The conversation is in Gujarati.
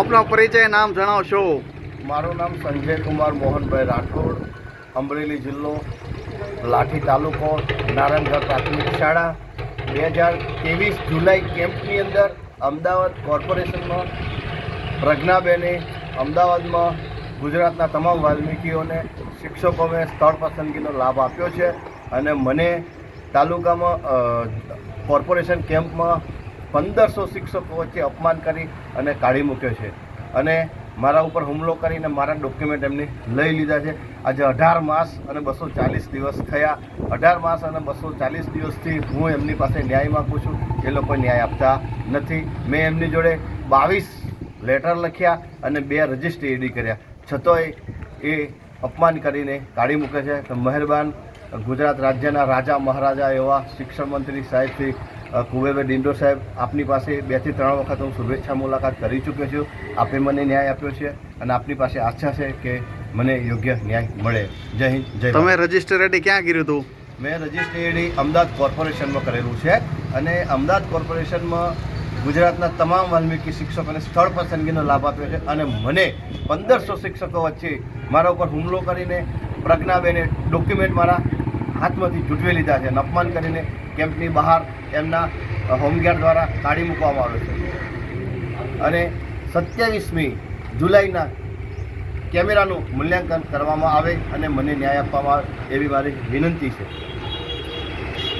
આપનો પરિચય નામ જણાવશો? મારું નામ સંજય કુમાર મોહનભાઈ રાઠોડ, અમરેલી જિલ્લો, લાઠી તાલુકો નારાયણગઢ પ્રાથમિક શાળા. બે હજાર ત્રેવીસ જુલાઈ કેમ્પની અંદર અમદાવાદ કોર્પોરેશનમાં પ્રજ્ઞાબેને અમદાવાદમાં ગુજરાતના તમામ વાલ્મીકીઓને શિક્ષકોને સ્થળ પસંદગીનો લાભ આપ્યો છે અને મને તાલુકામાં કોર્પોરેશન કેમ્પમાં પંદરસો શિક્ષકો વચ્ચે અપમાન કરી અને કાઢી મૂક્યો છે. અને મારા ઉપર હુમલો કરીને મારા ડોક્યુમેન્ટ એમને લઈ લીધા છે. આજે અઢાર માસ અને બસો ચાલીસ દિવસ થયા. અઢાર માસ અને બસો ચાલીસ દિવસથી હું એમની પાસે ન્યાય માગું છું. એ લોકો ન્યાય આપતા નથી. મેં એમની જોડે બાવીસ લેટર લખ્યા અને બે રજિસ્ટ્રી એડી કર્યા. છતાંય એ અપમાન કરીને કાઢી મૂકે છે. તો મહેરબાન ગુજરાત રાજ્યના રાજા મહારાજા એવા શિક્ષણ મંત્રી સાહેબ કુબેરભાઈ ડિંડો સાહેબ આપની પાસે બેથી ત્રણ વખત હું શુભેચ્છા મુલાકાત કરી ચૂક્યો છું. આપે મને ન્યાય આપ્યો છે અને આપની પાસે આશા છે કે મને યોગ્ય ન્યાય મળે. જય હિન્દ જય તમે રજિસ્ટર એડી ક્યાં કર્યું હતું? મેં રજિસ્ટ્રેડી અમદાવાદ કોર્પોરેશનમાં કરેલું છે અને અમદાવાદ કોર્પોરેશનમાં ગુજરાતના તમામ વાલ્મીકી શિક્ષકોને સ્થળ પસંદગીનો લાભ આપ્યો છે અને મને પંદરસો શિક્ષકો વચ્ચે મારા ઉપર હુમલો કરીને પ્રજ્ઞાબેને ડોક્યુમેન્ટ મારા હાથમાંથી જૂટવી લીધા છે. અને અપમાન કરીને કેમ્પની બહાર એમના હોમગાર્ડ દ્વારા કાઢી મૂકવામાં આવ્યો છે. અને સત્યાવીસમી જુલાઈના કેમેરાનું મૂલ્યાંકન કરવામાં આવે અને મને ન્યાય આપવામાં આવે એવી મારી વિનંતી છે.